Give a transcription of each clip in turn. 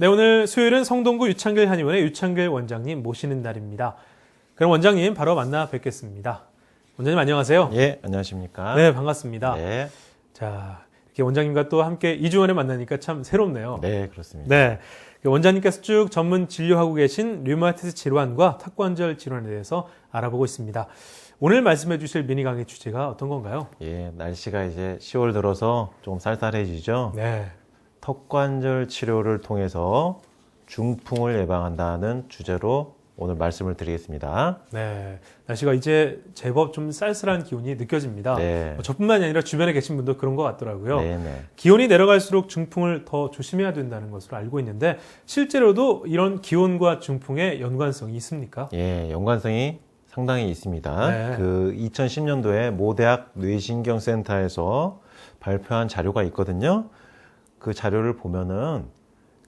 네, 오늘 수요일은 성동구 유창길 한의원의 유창길 원장님 모시는 날입니다. 그럼 원장님 바로 만나 뵙겠습니다. 원장님 안녕하세요. 예, 안녕하십니까? 네, 반갑습니다. 네, 자, 이렇게 원장님과 또 함께 2주 만에 만나니까 참 새롭네요. 네, 그렇습니다. 네. 원장님께서 쭉 전문 진료하고 계신 류마티스 질환과 탁관절 질환에 대해서 알아보고 있습니다. 오늘 말씀해 주실 미니 강의 주제가 어떤 건가요? 예, 날씨가 이제 10월 들어서 좀 쌀쌀해지죠. 네. 턱관절 치료를 통해서 중풍을 예방한다는 주제로 오늘 말씀을 드리겠습니다. 네. 날씨가 이제 제법 좀 쌀쌀한 기온이 느껴집니다. 네. 뭐 저뿐만이 아니라 주변에 계신 분도 그런 것 같더라고요. 네, 네. 기온이 내려갈수록 중풍을 더 조심해야 된다는 것으로 알고 있는데 실제로도 이런 기온과 중풍의 연관성이 있습니까? 예, 연관성이 상당히 있습니다. 네. 그 2010년도에 모 대학 뇌신경센터에서 발표한 자료가 있거든요. 그 자료를 보면은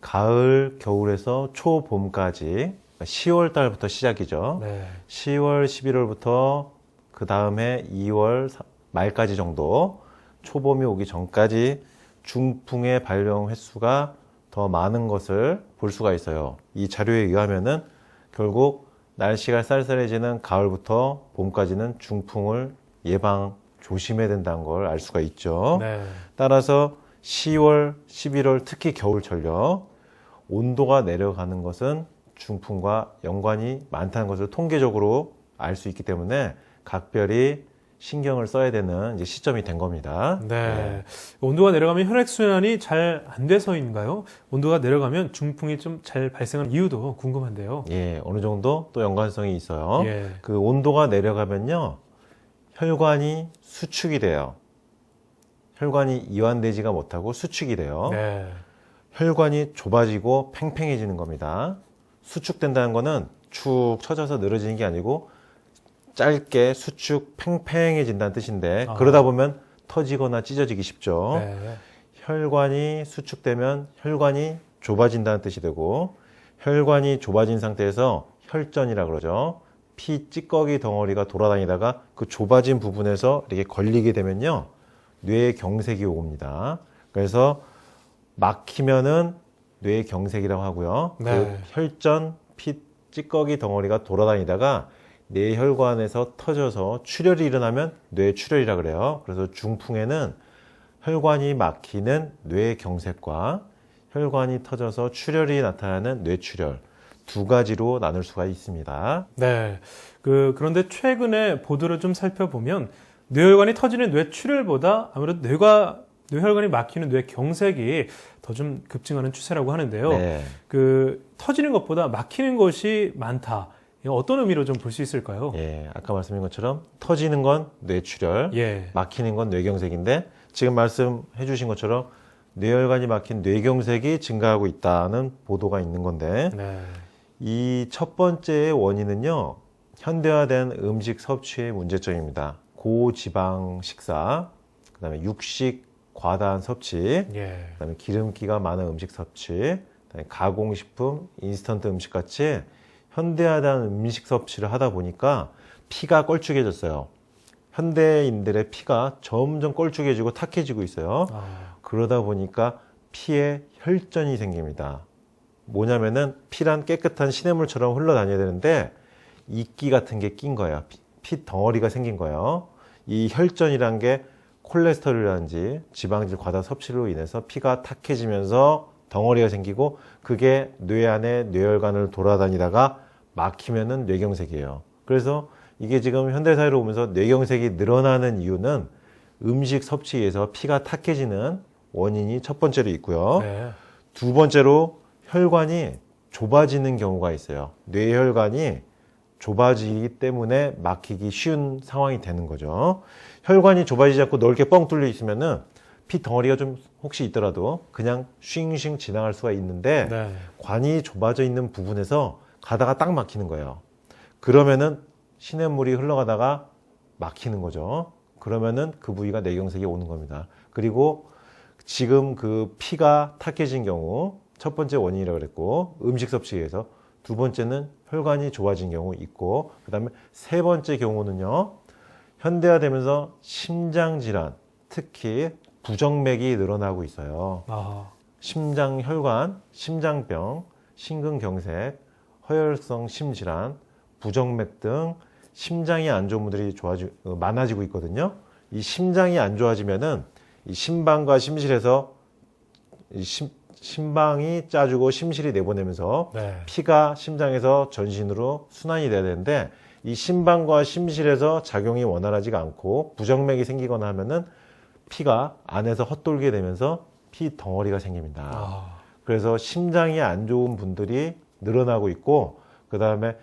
가을, 겨울에서 초 봄까지 10월 달부터 시작이죠. 네. 10월, 11월부터 그 다음에 2월 말까지 정도 초봄이 오기 전까지 중풍의 발병 횟수가 더 많은 것을 볼 수가 있어요. 이 자료에 의하면은 결국 날씨가 쌀쌀해지는 가을부터 봄까지는 중풍을 예방 조심해야 된다는 걸 알 수가 있죠. 네. 따라서 10월, 11월 특히 겨울철요 온도가 내려가는 것은 중풍과 연관이 많다는 것을 통계적으로 알 수 있기 때문에 각별히 신경을 써야 되는 시점이 된 겁니다. 네. 온도가 내려가면 혈액순환이 잘 안 돼서인가요? 온도가 내려가면 중풍이 좀 잘 발생하는 이유도 궁금한데요. 예, 어느 정도 또 연관성이 있어요. 예. 그 온도가 내려가면요, 혈관이 수축이 돼요. 혈관이 이완되지가 못하고 수축이 돼요. 네. 혈관이 좁아지고 팽팽해지는 겁니다. 수축된다는 거는 축 처져서 늘어지는 게 아니고 짧게 수축 팽팽해진다는 뜻인데 아. 그러다 보면 터지거나 찢어지기 쉽죠. 네. 혈관이 수축되면 혈관이 좁아진다는 뜻이 되고 혈관이 좁아진 상태에서 혈전이라 그러죠. 피 찌꺼기 덩어리가 돌아다니다가 그 좁아진 부분에서 이렇게 걸리게 되면요. 뇌에 경색이 오옵니다. 그래서 막히면은 뇌 경색이라고 하고요. 네. 그 혈전 피 찌꺼기 덩어리가 돌아다니다가 뇌 혈관에서 터져서 출혈이 일어나면 뇌 출혈이라 그래요. 그래서 중풍에는 혈관이 막히는 뇌 경색과 혈관이 터져서 출혈이 나타나는 뇌출혈 두 가지로 나눌 수가 있습니다. 네. 그, 그런데 최근에 보도를 좀 살펴보면 뇌혈관이 터지는 뇌출혈보다 아무래도 뇌가, 뇌혈관이 막히는 뇌 경색이 더 좀 급증하는 추세라고 하는데요. 네. 그, 터지는 것보다 막히는 것이 많다. 어떤 의미로 좀 볼 수 있을까요? 예, 아까 말씀드린 것처럼 터지는 건 뇌출혈, 예. 막히는 건 뇌경색인데 지금 말씀해 주신 것처럼 뇌혈관이 막힌 뇌경색이 증가하고 있다는 보도가 있는 건데 네. 이첫 번째 원인은요 현대화된 음식 섭취의 문제점입니다 고지방 식사 그다음에 육식 과다한 섭취 예. 그다음에 기름기가 많은 음식 섭취 그다음에 가공식품 인스턴트 음식 같이 현대화된 음식 섭취를 하다 보니까 피가 걸쭉해졌어요 현대인들의 피가 점점 걸쭉해지고 탁해지고 있어요 아, 그러다 보니까 피에 혈전이 생깁니다. 뭐냐면은 피란 깨끗한 시냇물처럼 흘러다녀야 되는데 이끼 같은 게 낀 거예요. 피, 피 덩어리가 생긴 거예요. 이 혈전이란 게 콜레스테롤이라든지 지방질 과다 섭취로 인해서 피가 탁해지면서 덩어리가 생기고 그게 뇌 안에 뇌혈관을 돌아다니다가 막히면은 뇌경색이에요. 그래서 이게 지금 현대사회로 오면서 뇌경색이 늘어나는 이유는 음식 섭취에서 피가 탁해지는 원인이 첫 번째로 있고요. 네. 두 번째로 혈관이 좁아지는 경우가 있어요. 뇌혈관이 좁아지기 때문에 막히기 쉬운 상황이 되는 거죠. 혈관이 좁아지지 않고 넓게 뻥 뚫려 있으면은 피 덩어리가 좀 혹시 있더라도 그냥 쉥쉥 지나갈 수가 있는데 네. 관이 좁아져 있는 부분에서 가다가 딱 막히는 거예요. 그러면은 시냇물이 흘러가다가 막히는 거죠. 그러면은 그 부위가 뇌경색이 오는 겁니다. 그리고 지금 그 피가 탁해진 경우 첫 번째 원인이라고 그랬고 음식 섭취에서 두 번째는 혈관이 좁아진 경우 있고 그다음에 세 번째 경우는요. 현대화되면서 심장 질환, 특히 부정맥이 늘어나고 있어요. 아, 심장 혈관, 심장병, 심근경색, 허혈성 심질환, 부정맥 등 심장이 안 좋은 분들이 좋아지, 어, 많아지고 있거든요. 이 심장이 안 좋아지면은 이 심방과 심실에서 이 심, 심방이 짜주고 심실이 내보내면서 네. 피가 심장에서 전신으로 순환이 돼야 되는데 이 심방과 심실에서 작용이 원활하지가 않고 부정맥이 생기거나 하면은 피가 안에서 헛돌게 되면서 피 덩어리가 생깁니다. 아, 그래서 심장이 안 좋은 분들이 늘어나고 있고 그 다음에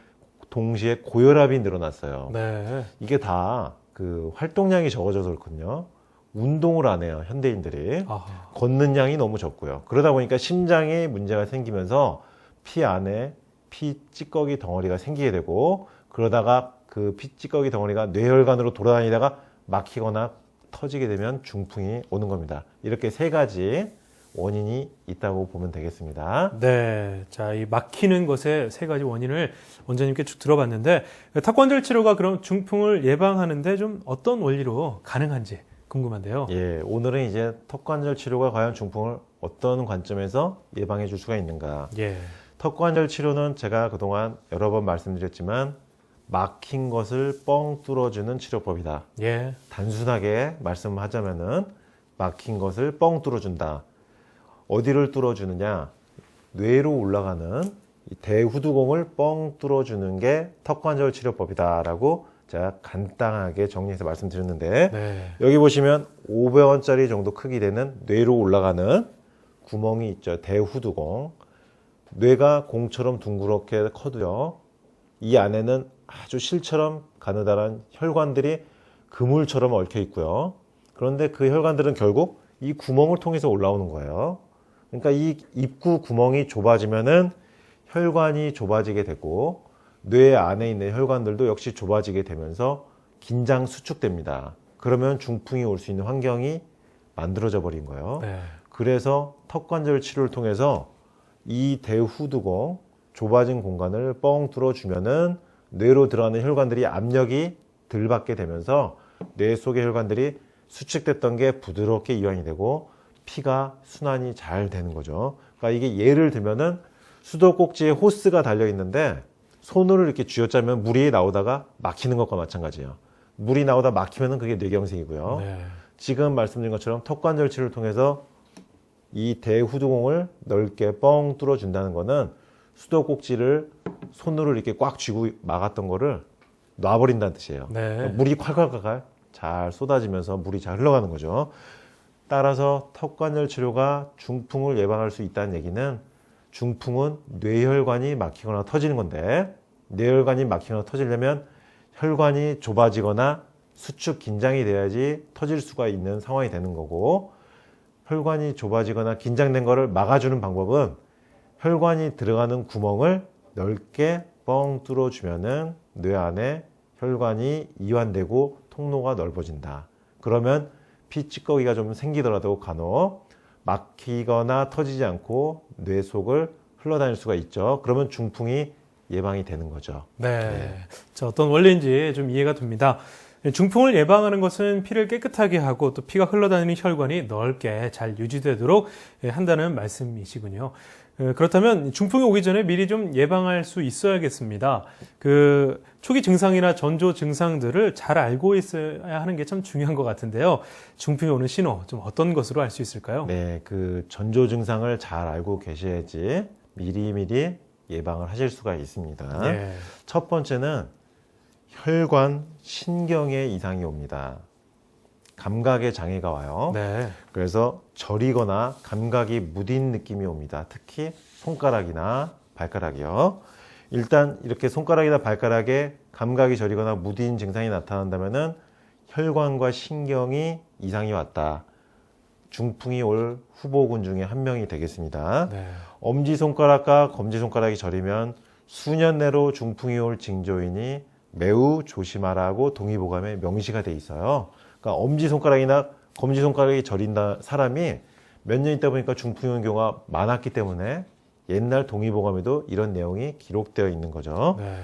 동시에 고혈압이 늘어났어요. 네. 이게 다 그 활동량이 적어져서 그렇거든요. 운동을 안 해요 현대인들이. 아, 걷는 양이 너무 적고요. 그러다 보니까 심장에 문제가 생기면서 피 안에 피 찌꺼기 덩어리가 생기게 되고 그러다가 그 피 찌꺼기 덩어리가 뇌혈관으로 돌아다니다가 막히거나 터지게 되면 중풍이 오는 겁니다. 이렇게 세 가지 원인이 있다고 보면 되겠습니다. 네. 자, 이 막히는 것의 세 가지 원인을 원장님께 쭉 들어봤는데 턱관절 치료가 그럼 중풍을 예방하는데 좀 어떤 원리로 가능한지 궁금한데요. 예, 오늘은 이제 턱관절 치료가 과연 중풍을 어떤 관점에서 예방해 줄 수가 있는가. 예. 턱관절 치료는 제가 그동안 여러 번 말씀드렸지만 막힌 것을 뻥 뚫어주는 치료법이다. 예. 단순하게 말씀하자면은 막힌 것을 뻥 뚫어준다. 어디를 뚫어주느냐? 뇌로 올라가는 이 대후두공을 뻥 뚫어주는 게 턱관절 치료법이다라고 제가 간단하게 정리해서 말씀드렸는데 네. 여기 보시면 500원짜리 정도 크기 되는 뇌로 올라가는 구멍이 있죠. 대후두공. 뇌가 공처럼 둥그렇게 커도요. 이 안에는 아주 실처럼 가느다란 혈관들이 그물처럼 얽혀 있고요. 그런데 그 혈관들은 결국 이 구멍을 통해서 올라오는 거예요. 그러니까 이 입구 구멍이 좁아지면은 혈관이 좁아지게 되고 뇌 안에 있는 혈관들도 역시 좁아지게 되면서 긴장 수축됩니다. 그러면 중풍이 올 수 있는 환경이 만들어져 버린 거예요. 네. 그래서 턱관절 치료를 통해서 이 대후두공 좁아진 공간을 뻥 뚫어주면은 뇌로 들어가는 혈관들이 압력이 덜 받게 되면서 뇌 속의 혈관들이 수축됐던 게 부드럽게 이완이 되고 피가 순환이 잘 되는 거죠. 그러니까 이게 예를 들면은 수도꼭지에 호스가 달려 있는데 손으로 이렇게 쥐어짜면 물이 나오다가 막히는 것과 마찬가지예요. 물이 나오다 막히면은 그게 뇌경색이고요. 네. 지금 말씀드린 것처럼 턱관절 치료를 통해서 이 대후두공을 넓게 뻥 뚫어준다는 거는 수도꼭지를 손으로 이렇게 꽉 쥐고 막았던 거를 놔버린다는 뜻이에요. 네. 물이 콸콸콸콸 잘 쏟아지면서 물이 잘 흘러가는 거죠. 따라서 턱관절 치료가 중풍을 예방할 수 있다는 얘기는 중풍은 뇌혈관이 막히거나 터지는 건데 뇌혈관이 막히거나 터지려면 혈관이 좁아지거나 수축 긴장이 돼야지 터질 수가 있는 상황이 되는 거고 혈관이 좁아지거나 긴장된 거를 막아주는 방법은 혈관이 들어가는 구멍을 넓게 뻥 뚫어주면은 뇌 안에 혈관이 이완되고 통로가 넓어진다. 그러면 피 찌꺼기가 좀 생기더라도 간혹 막히거나 터지지 않고 뇌 속을 흘러다닐 수가 있죠. 그러면 중풍이 예방이 되는 거죠. 네. 자, 어떤 원리인지 좀 이해가 됩니다. 중풍을 예방하는 것은 피를 깨끗하게 하고 또 피가 흘러다니는 혈관이 넓게 잘 유지되도록 예, 한다는 말씀이시군요. 어, 그렇다면 중풍이 오기 전에 미리 좀 예방할 수 있어야겠습니다. 그 초기 증상이나 전조 증상들을 잘 알고 있어야 하는 게 참 중요한 것 같은데요. 중풍이 오는 신호 좀 어떤 것으로 알 수 있을까요? 네, 그 전조 증상을 잘 알고 계셔야지 미리 미리 예방을 하실 수가 있습니다. 네. 첫 번째는 혈관 신경에 이상이 옵니다. 감각의 장애가 와요. 네. 그래서 저리거나 감각이 무딘 느낌이 옵니다. 특히 손가락이나 발가락이요. 일단 이렇게 손가락이나 발가락에 감각이 저리거나 무딘 증상이 나타난다면은 혈관과 신경이 이상이 왔다. 중풍이 올 후보군 중에 한 명이 되겠습니다. 네. 엄지손가락과 검지손가락이 저리면 수년 내로 중풍이 올 징조이니 매우 조심하라고 동의보감에 명시가 돼 있어요. 그러니까 엄지손가락이나 검지손가락이 저린다 사람이 몇 년 있다 보니까 오는 경우가 많았기 때문에 옛날 동의보감에도 이런 내용이 기록되어 있는 거죠. 네.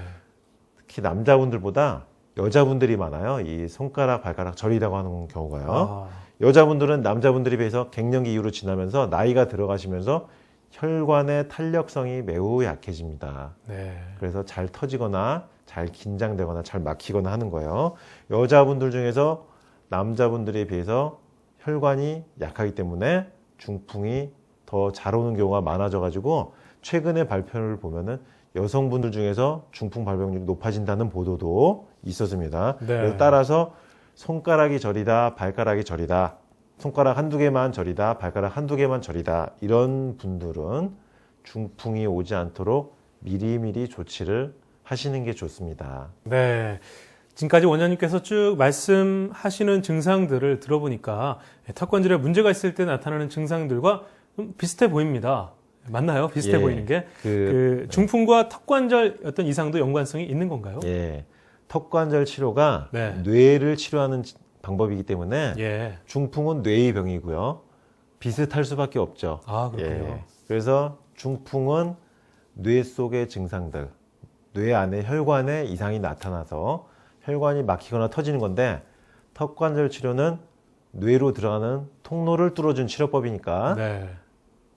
특히 남자분들보다 여자분들이 많아요. 이 손가락, 발가락 저리다고 하는 경우가요. 아, 여자분들은 남자분들에 비해서 갱년기 이후로 지나면서 나이가 들어가시면서 혈관의 탄력성이 매우 약해집니다. 네. 그래서 잘 터지거나 잘 긴장되거나 잘 막히거나 하는 거예요. 여자분들 중에서 남자분들에 비해서 혈관이 약하기 때문에 중풍이 더 잘 오는 경우가 많아져 가지고 최근의 발표를 보면은 여성분들 중에서 중풍 발병률이 높아진다는 보도도 있었습니다. 네. 따라서 손가락이 저리다, 발가락이 저리다, 손가락 한두 개만 저리다, 발가락 한두 개만 저리다 이런 분들은 중풍이 오지 않도록 미리미리 조치를 하시는 게 좋습니다. 네. 지금까지 원장님께서 쭉 말씀하시는 증상들을 들어보니까 턱관절에 문제가 있을 때 나타나는 증상들과 좀 비슷해 보입니다. 맞나요? 비슷해 예. 보이는 게. 그, 그 중풍과 턱관절 어떤 이상도 연관성이 있는 건가요? 예, 턱관절 치료가 네. 뇌를 치료하는 지- 방법이기 때문에 예. 중풍은 뇌의 병이고요. 비슷할 수밖에 없죠. 아, 그렇군요. 예. 그래서 중풍은 뇌 속의 증상들, 뇌 안에 혈관에 이상이 나타나서 혈관이 막히거나 터지는 건데 턱관절 치료는 뇌로 들어가는 통로를 뚫어준 치료법이니까 네.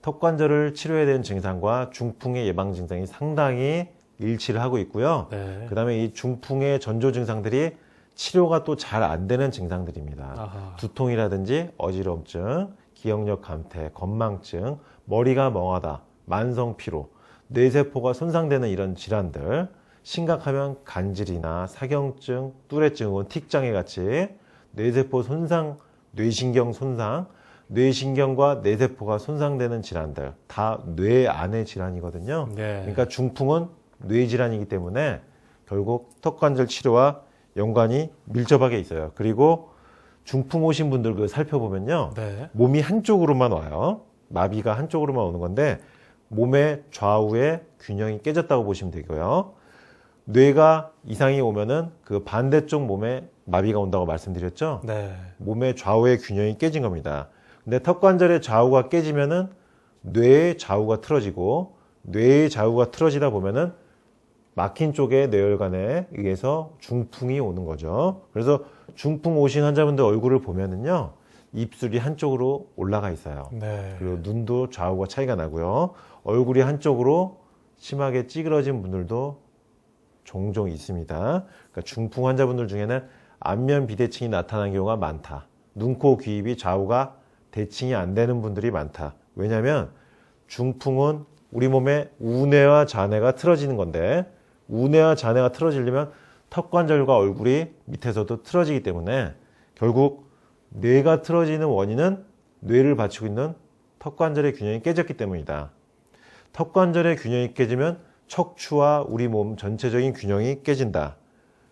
턱관절을 치료해야 되는 증상과 중풍의 예방 증상이 상당히 일치를 하고 있고요. 네. 그다음에 이 중풍의 전조 증상들이 치료가 또 잘 안 되는 증상들입니다. 아하. 두통이라든지 어지럼증, 기억력 감퇴, 건망증, 머리가 멍하다, 만성 피로, 뇌세포가 손상되는 이런 질환들, 심각하면 간질이나 사경증, 뚜레증 혹은 틱장애 같이 뇌세포 손상, 뇌신경 손상, 뇌신경과 뇌세포가 손상되는 질환들 다 뇌 안의 질환이거든요. 네. 그러니까 중풍은 뇌 질환이기 때문에 결국 턱관절 치료와 연관이 밀접하게 있어요. 그리고 중풍 오신 분들 그 살펴보면요. 네. 몸이 한쪽으로만 와요. 마비가 한쪽으로만 오는 건데 몸의 좌우에 균형이 깨졌다고 보시면 되고요. 뇌가 이상이 오면은 그 반대쪽 몸에 마비가 온다고 말씀드렸죠. 네. 몸의 좌우의 균형이 깨진 겁니다. 근데 턱 관절의 좌우가 깨지면은 뇌의 좌우가 틀어지고 뇌의 좌우가 틀어지다 보면은 막힌 쪽의 뇌혈관에 의해서 중풍이 오는 거죠. 그래서 중풍 오신 환자분들 얼굴을 보면은요. 입술이 한쪽으로 올라가 있어요. 네. 그리고 눈도 좌우가 차이가 나고요. 얼굴이 한쪽으로 심하게 찌그러진 분들도 종종 있습니다. 그러니까 중풍 환자분들 중에는 안면 비대칭이 나타나는 경우가 많다. 눈, 코, 귀, 입이 좌우가 대칭이 안 되는 분들이 많다. 왜냐하면 중풍은 우리 몸의 우뇌와 좌뇌가 틀어지는 건데 우뇌와 좌뇌가 틀어지려면 턱관절과 얼굴이 밑에서도 틀어지기 때문에 결국 뇌가 틀어지는 원인은 뇌를 받치고 있는 턱관절의 균형이 깨졌기 때문이다. 턱관절의 균형이 깨지면 척추와 우리 몸 전체적인 균형이 깨진다.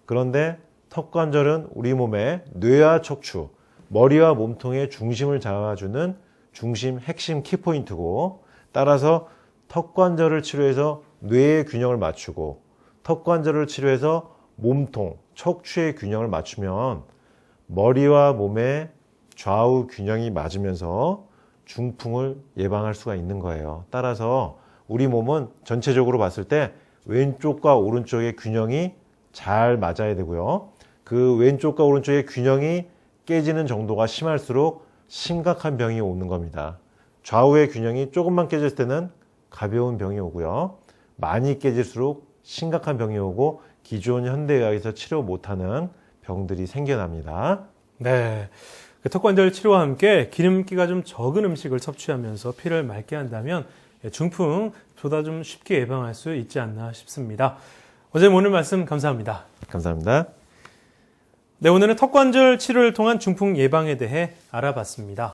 그런데 턱관절은 우리 몸의 뇌와 척추, 머리와 몸통의 중심을 잡아주는 중심 핵심 키포인트고 따라서 턱관절을 치료해서 뇌의 균형을 맞추고 턱관절을 치료해서 몸통, 척추의 균형을 맞추면 머리와 몸의 좌우 균형이 맞으면서 중풍을 예방할 수가 있는 거예요. 따라서 우리 몸은 전체적으로 봤을 때 왼쪽과 오른쪽의 균형이 잘 맞아야 되고요. 그 왼쪽과 오른쪽의 균형이 깨지는 정도가 심할수록 심각한 병이 오는 겁니다. 좌우의 균형이 조금만 깨질 때는 가벼운 병이 오고요. 많이 깨질수록 심각한 병이 오고 기존 현대의학에서 치료 못하는 병들이 생겨납니다. 네. 그 턱관절 치료와 함께 기름기가 좀 적은 음식을 섭취하면서 피를 맑게 한다면 중풍 보다 좀 쉽게 예방할 수 있지 않나 싶습니다. 어제 오늘 말씀 감사합니다. 감사합니다. 네, 오늘은 턱관절 치료를 통한 중풍 예방에 대해 알아봤습니다.